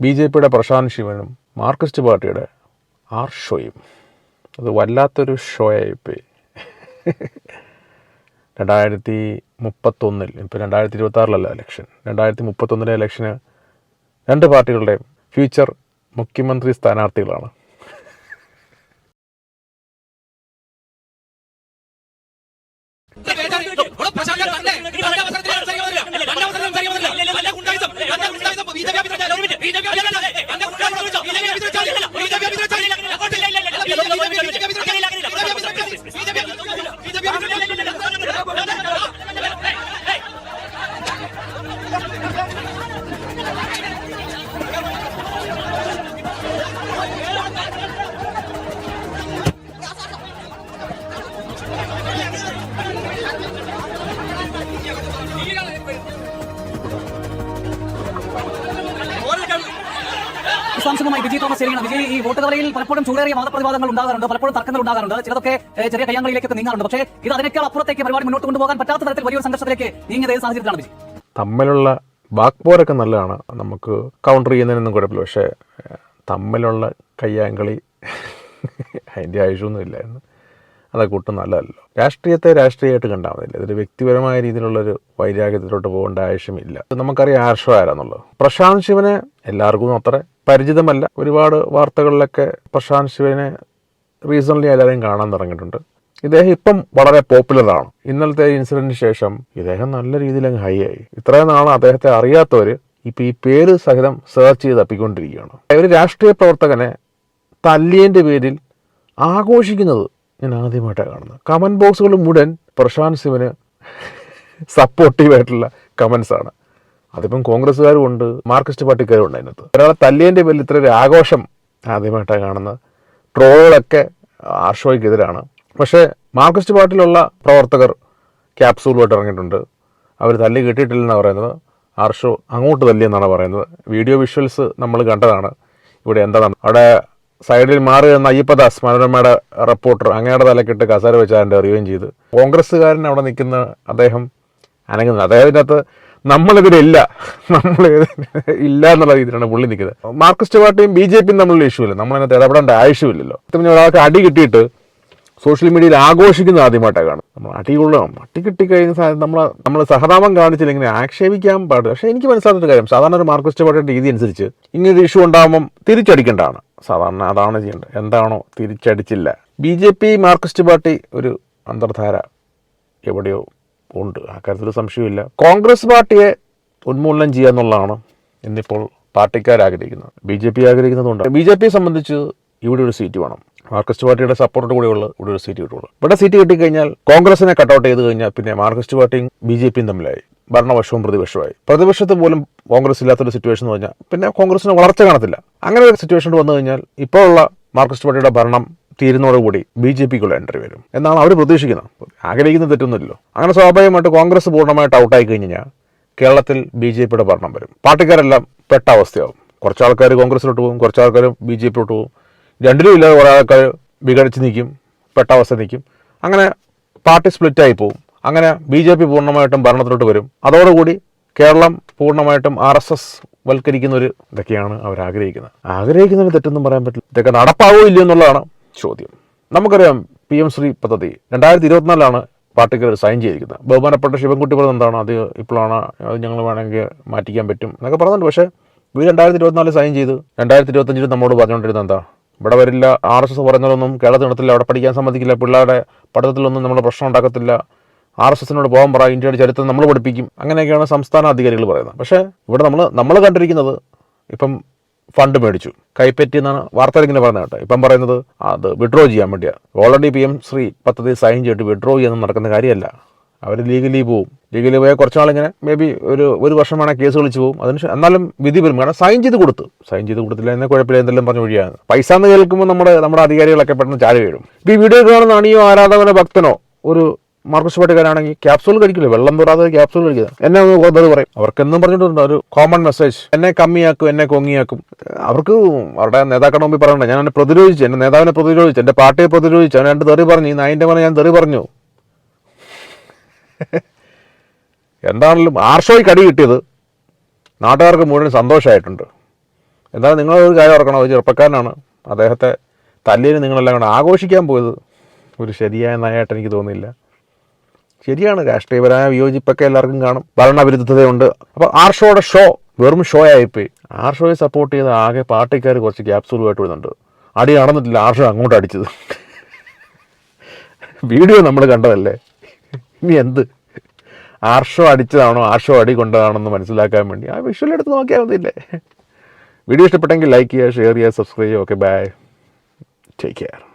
B J പിയുടെ പ്രശാന്ത് ശിവനും Marxist പാർട്ടിയുടെ ആർ ഷോയും അത് വല്ലാത്തൊരു ഷോ ആയിപ്പോയി രണ്ടായിരത്തി മുപ്പത്തൊന്നിൽ ഇപ്പോൾ രണ്ടായിരത്തി ഇരുപത്താറിലല്ല ഇലക്ഷൻ രണ്ടായിരത്തി മുപ്പത്തൊന്നിലെ ഇലക്ഷന് രണ്ട് പാർട്ടികളുടെയും ഫ്യൂച്ചർ മുഖ്യമന്ത്രി സ്ഥാനാർത്ഥികളാണ്. ബി ജെ പി വിശദാംശങ്ങളുമായി വിജയ് തോമസ് ശരിയാണ് വിജയ് ഈ വോട്ട് പലപ്പോഴും ചൂടേറിയ വാദപ്രതിവാദങ്ങൾ ഉണ്ടാകാറുണ്ട് പലപ്പോഴും തർക്കങ്ങൾ ഉണ്ടാകാറുണ്ട് ചിലതൊക്കെ ചെറിയ കയ്യാങ്കളിയിലേക്കൊക്കെ നീങ്ങാറുണ്ട്. പക്ഷേ ഇത് അതിനേക്കാൾ അപ്പുറത്തേക്ക് പരിപാടി മുന്നോട്ട് കൊണ്ടുപോകാൻ പറ്റാത്ത തരത്തിൽ വലിയൊരു സംഘർഷത്തിലേക്ക് നീങ്ങിയത് സാഹചര്യത്തിലാണ് വിജയ്. തമ്മിലുള്ള ബാക്ക്പോരൊക്കെ നല്ലതാണ്. നമുക്ക് കൗണ്ടർ ചെയ്യുന്നതിനൊന്നും കുഴപ്പമില്ല. പക്ഷേ തമ്മിലുള്ള കയ്യാങ്കളി അതിന്റെ ആവശ്യമൊന്നും ഇല്ലായിരുന്നു. അതൊക്കെ ഒട്ടും നല്ലതല്ലോ രാഷ്ട്രീയത്തെ രാഷ്ട്രീയമായിട്ട് കണ്ടാൽ മതില്ല ഇതൊരു വ്യക്തിപരമായ രീതിയിലുള്ളൊരു വൈരാഗ്യത്തിലോട്ട് പോകേണ്ട ആവശ്യമില്ല. നമുക്കറിയാം ആർഷോ ആരാന്നുള്ളത്. പ്രശാന്ത് ശിവനെ എല്ലാവർക്കും അത്ര പരിചിതമല്ല. ഒരുപാട് വാർത്തകളിലൊക്കെ പ്രശാന്ത് ശിവനെ റീസൺലി എല്ലാവരെയും കാണാൻ തുടങ്ങിയിട്ടുണ്ട്. ഇദ്ദേഹം ഇപ്പം വളരെ പോപ്പുലറാണ് ഇന്നലത്തെ ഇൻസിഡന്റിന് ശേഷം ഇദ്ദേഹം നല്ല രീതിയിൽ അങ്ങ് ഹൈ ആയി. ഇത്രയും നാൾ അദ്ദേഹത്തെ അറിയാത്തവർ ഇപ്പം ഈ പേര് സഹിതം സെർച്ച് ചെയ്ത് തപ്പിക്കൊണ്ടിരിക്കുകയാണ്. ഒരു രാഷ്ട്രീയ പ്രവർത്തകനെ തല്ലിയന്റെ പേരിൽ ആഘോഷിക്കുന്നത് ഞാൻ ആദ്യമായിട്ടാണ് കാണുന്നത്. കമന്റ് ബോക്സുകൾ മുഴുവൻ പ്രശാന്ത് ശിവന് സപ്പോർട്ടീവായിട്ടുള്ള ആണ്. അതിപ്പം കോൺഗ്രസ്സുകാരും ഉണ്ട് മാർക്സിസ്റ്റ് പാർട്ടിക്കാരും ഉണ്ട് അതിനകത്ത്. ഒരാളെ തല്ലിയതിന്റെ പേരിൽ ഇത്ര ഒരു ആഘോഷം ആദ്യമായിട്ടാണ് കാണുന്നത്. ട്രോളുകളൊക്കെ ആർഷോയ്ക്കെതിരാണ് പക്ഷേ മാർക്സിസ്റ്റ് പാർട്ടിയിലുള്ള പ്രവർത്തകർ ക്യാപ്സൂളുമായിട്ട് ഇറങ്ങിയിട്ടുണ്ട്. അവർ തല്ലി കിട്ടിയിട്ടില്ലെന്നാണ് പറയുന്നത്. ആർഷോ അങ്ങോട്ട് തല്ലിയെന്നാണ് പറയുന്നത്. വീഡിയോ വിഷ്വൽസ് നമ്മൾ കണ്ടതാണ്. ഇവിടെ എന്താണ്? അവിടെ സൈഡിൽ മാറി നിന്ന അയ്യപ്പദാസ് മനോരമയുടെ റിപ്പോർട്ടർ അങ്ങയുടെ തലക്കിട്ട് കസാര വെച്ച് അറിയുകയും ചെയ്ത്. കോൺഗ്രസ്സുകാരൻ അവിടെ നിൽക്കുന്ന അദ്ദേഹം അനങ്ങുന്നത് അദ്ദേഹത്തിനകത്ത് നമ്മളിതിലില്ല നമ്മൾ ഇല്ല എന്നുള്ള രീതിയിലാണ് പുള്ളി നിൽക്കുന്നത്. മാർക്സിസ്റ്റ് പാർട്ടിയും ബി ജെ പിയും തമ്മിലുള്ള ഇഷ്യൂ ഇല്ല നമ്മളതിനകത്ത് ഇടപെടേണ്ട ആവശ്യമില്ലല്ലോ പിന്നെ ഒരാൾക്ക് അടി കിട്ടിയിട്ട് സോഷ്യൽ മീഡിയയിൽ ആഘോഷിക്കുന്ന ആദ്യമായിട്ടാണ് കാണും നമ്മൾ അടി കൊള്ളണം. അടി കിട്ടിക്കഴിഞ്ഞ സാധനം നമ്മൾ നമ്മൾ സഹതാപം കാണിച്ചില്ലെങ്കിൽ ആക്ഷേപിക്കാൻ പാടില്ല. പക്ഷേ എനിക്ക് മനസ്സിലാത്തൊരു കാര്യം. സാധാരണ ഒരു മാർക്സിസ്റ്റ് പാർട്ടിയുടെ രീതി അനുസരിച്ച് ഇങ്ങനൊരു ഇഷ്യൂ ഉണ്ടാകുമ്പം തിരിച്ചടിക്കേണ്ടതാണ്. സാധാരണ അതാണ് ചെയ്യേണ്ടത്. എന്താണോ തിരിച്ചടിച്ചില്ല. B J P Marxist party ഒരു അന്തർധാര എവിടെയോ ഉണ്ട്. ആ കാര്യത്തിൽ സംശയമില്ല. കോൺഗ്രസ് പാർട്ടിയെ ഉന്മൂലനം ചെയ്യുക എന്നുള്ളതാണ് ഇന്നിപ്പോൾ പാർട്ടിക്കാർ ആഗ്രഹിക്കുന്നത് ബി ജെ പി ആഗ്രഹിക്കുന്നതുകൊണ്ട്. ബി ജെ പിയെ സംബന്ധിച്ച് ഇവിടെ ഒരു സീറ്റ് വേണം. മാർക്സിസ്റ്റ് പാർട്ടിയുടെ സപ്പോർട്ട് കൂടെയുള്ള ഇവിടെ ഒരു സീറ്റ് കിട്ടുള്ളൂ. ഇവിടെ സീറ്റ് കിട്ടിക്കഴിഞ്ഞാൽ കോൺഗ്രസിനെ കട്ടൗട്ട് ചെയ്ത് കഴിഞ്ഞാൽ പിന്നെ മാർക്സിസ്റ്റ് പാർട്ടിയും ബി ജെ പിയും തമ്മിലായി. ഭരണപക്ഷവും പ്രതിപക്ഷമായി പ്രതിപക്ഷത്ത് പോലും കോൺഗ്രസ് ഇല്ലാത്തൊരു സിറ്റുവേഷൻ എന്ന് പറഞ്ഞാൽ പിന്നെ കോൺഗ്രസിന് വളർച്ച കാണത്തില്ല. അങ്ങനെ ഒരു സിറ്റുവേഷൻ വന്നു കഴിഞ്ഞാൽ ഇപ്പോഴുള്ള മാർക്സിസ്റ്റ് പാർട്ടിയുടെ ഭരണം തീരുന്നതോടുകൂടി ബി ജെ പിക്കുള്ള എൻട്രി വരും. എന്നാണ് അവർ പ്രതീക്ഷിക്കുന്നത്. ആഗ്രഹിക്കുന്ന തെറ്റൊന്നുമില്ലല്ലോ. അങ്ങനെ സ്വാഭാവികമായിട്ട് കോൺഗ്രസ് പൂർണമായിട്ട് ഔട്ടായി കഴിഞ്ഞാൽ കേരളത്തിൽ ബി ജെ പിയുടെ ഭരണം വരും. പാർട്ടിക്കാരെല്ലാം പെട്ട അവസ്ഥയാവും. കുറച്ച് ആൾക്കാർ കോൺഗ്രസിലോട്ട് പോകും കുറച്ച് ആൾക്കാർ ബി ജെ പിയിലോട്ട് പോകും. രണ്ടിലും ഇല്ലാതെ കുറേ ആൾക്കാർ വിഘടിച്ച് നിൽക്കും പെട്ട അവസ്ഥ നിൽക്കും. അങ്ങനെ പാർട്ടി സ്പ്ലിറ്റായി പോകും അങ്ങനെ ബി ജെ പി പൂർണമായിട്ടും ഭരണത്തിലോട്ട് വരും. അതോടുകൂടി കേരളം പൂർണമായിട്ടും ആർ എസ് എസ് വൽക്കരിക്കുന്ന ഒരു ഇതൊക്കെയാണ് അവർ ആഗ്രഹിക്കുന്നത് ആഗ്രഹിക്കുന്നതിന് തെറ്റൊന്നും പറയാൻ പറ്റില്ല. ഇതൊക്കെ നടപ്പാവോ ഇല്ലയോ എന്നുള്ളതാണ് ചോദ്യം. നമുക്കറിയാം പി എം ശ്രീ പദ്ധതി. രണ്ടായിരത്തി ഇരുപത്തിനാലാണ് പാർട്ടിക്കാർ സൈൻ ചെയ്തിരിക്കുന്നത്. ബഹുമാനപ്പെട്ട ശിവൻകുട്ടി പറഞ്ഞത് എന്താണ്? അത് ഇപ്പോഴാണ് അത് ഞങ്ങൾ വേണമെങ്കിൽ മാറ്റിക്കാൻ പറ്റും എന്നൊക്കെ പറഞ്ഞിട്ടുണ്ട്. പക്ഷേ ഇവർ രണ്ടായിരത്തി ഇരുപത്തിനാല് സൈൻ ചെയ്ത് രണ്ടായിരത്തി ഇരുപത്തഞ്ചിൽ നമ്മോട് പറഞ്ഞുകൊണ്ടിരുന്നത് എന്താ? ഇവിടെ വരില്ല ആർ എസ് എസ് പറഞ്ഞാലൊന്നും കേരളത്തിൽ നടത്തില്ല അവിടെ പഠിക്കാൻ സമ്മതിക്കില്ല പിള്ളേരുടെ പഠിത്തത്തിലൊന്നും നമ്മൾ പ്രശ്നം ഉണ്ടാക്കത്തില്ല. ആർ എസ് എസിനോട് പോകാൻ പറ ഇന്ത്യയുടെ ചരിത്രം നമ്മൾ പഠിപ്പിക്കും. അങ്ങനെയൊക്കെയാണ് സംസ്ഥാന അധികാരികൾ പറയുന്നത്. പക്ഷേ ഇവിടെ നമ്മൾ നമ്മൾ കണ്ടിരിക്കുന്നത് ഇപ്പം ഫണ്ട് മേടിച്ചു. കൈപ്പറ്റി എന്നാണ് വാർത്തയിൽ ഇങ്ങനെ പറയുന്നത് കേട്ടോ. ഇപ്പം പറയുന്നത് അത് വിഡ്രോ ചെയ്യാൻ വേണ്ടിയാണ് ഓൾറെഡി പി എം ശ്രീ പദ്ധതി സൈൻ ചെയ്തിട്ട് വിഡ്രോ ചെയ്യാൻ നടക്കുന്ന കാര്യമല്ല. അവർ ലീഗലി പോവും. ലീഗലി പോയാൽ കുറച്ച് നാളിങ്ങനെ മേ ബി ഒരു ഒരു വർഷം വേണേൽ കേസ് വിളിച്ച് പോകും അതിന് എന്നാലും വിധി വരും. കാരണം സൈൻ ചെയ്ത് കൊടുത്തു. സൈൻ ചെയ്ത് കൊടുത്തില്ല എന്നെ കുഴപ്പമില്ല എന്തെല്ലാം പറഞ്ഞു വഴിയാണ് പൈസ എന്ന് കേൾക്കുമ്പോൾ നമ്മുടെ നമ്മുടെ അധികാരികളൊക്കെ പെട്ടെന്ന് ചാടി വീഴും. ഈ വീഡിയോ കാണുന്ന അണിയോ ആരാധകനോ ഭക്തനോ ഒരു മാർക്കസ് പാട്ടുകാരാണെങ്കിൽ ക്യാപ്സൂൾ കഴിക്കില്ല? വെള്ളം തൊടാതെ ക്യാപ്സൂൾ കഴിക്കുക എന്നെ കൊന്നത് പറയും. അവർക്ക് എന്നും പറഞ്ഞിട്ടുണ്ട് ഒരു കോമൺ മെസ്സേജ് എന്നെ കമ്മിയാക്കും എന്നെ കൊങ്ങിയാക്കും. അവർക്ക് അവരുടെ നേതാക്കളുടെ മുമ്പിൽ പറയണ്ട. ഞാൻ എന്നെ പ്രതിരോധിച്ചു. എന്റെ നേതാവിനെ പ്രതിരോധിച്ചു. എന്റെ പാർട്ടിയെ പ്രതിരോധിച്ചു. അവൻ രണ്ട് തെറി പറഞ്ഞു. നായിന്റെ മനെ ഞാൻ തെറി പറഞ്ഞു. എന്താണെങ്കിലും ആർഷോയ്ക്ക് കടി കിട്ടിയത്. നാട്ടുകാർക്ക് മുഴുവൻ സന്തോഷമായിട്ടുണ്ട്. എന്തായാലും നിങ്ങളൊരു കാര്യം ഓർക്കണം. ഒരു ചെറുപ്പക്കാരനാണ്. അദ്ദേഹത്തെ തല്ലിന് നിങ്ങളെല്ലാം കൂടെ ആഘോഷിക്കാൻ പോയത് ഒരു ശരിയായ നയമായിട്ട് എനിക്ക് തോന്നുന്നില്ല ശരിയാണ്. രാഷ്ട്രീയപരമായ വിയോജിപ്പൊക്കെ എല്ലാവർക്കും കാണും. ഭരണവിരുദ്ധതയുണ്ട്. അപ്പോൾ ആർ ഷോയുടെ ഷോ വെറും ഷോ ആയിപ്പോയി. ആർ ഷോയെ സപ്പോർട്ട് ചെയ്ത ആകെ പാർട്ടിക്കാർ കുറച്ച് ക്യാപ്സൂളുമായിട്ട് വരുന്നുണ്ട്. അടി നടന്നിട്ടില്ല ആർ ഷോ അങ്ങോട്ട് അടിച്ചത്. വീഡിയോ നമ്മൾ കണ്ടതല്ലേ? ഇനി എന്ത്? ആർ ഷോ അടിച്ചതാണോ? ആർ ഷോ അടി കൊണ്ടതാണെന്ന് മനസ്സിലാക്കാൻ വേണ്ടി. ആ വിഷ്വൽ എടുത്ത് നോക്കിയാൽ മതിയില്ലേ? വീഡിയോ ഇഷ്ടപ്പെട്ടെങ്കിൽ ലൈക്ക് ചെയ്യുക ഷെയർ ചെയ്യുക സബ്സ്ക്രൈബ് ചെയ്യുക. Okay bye take care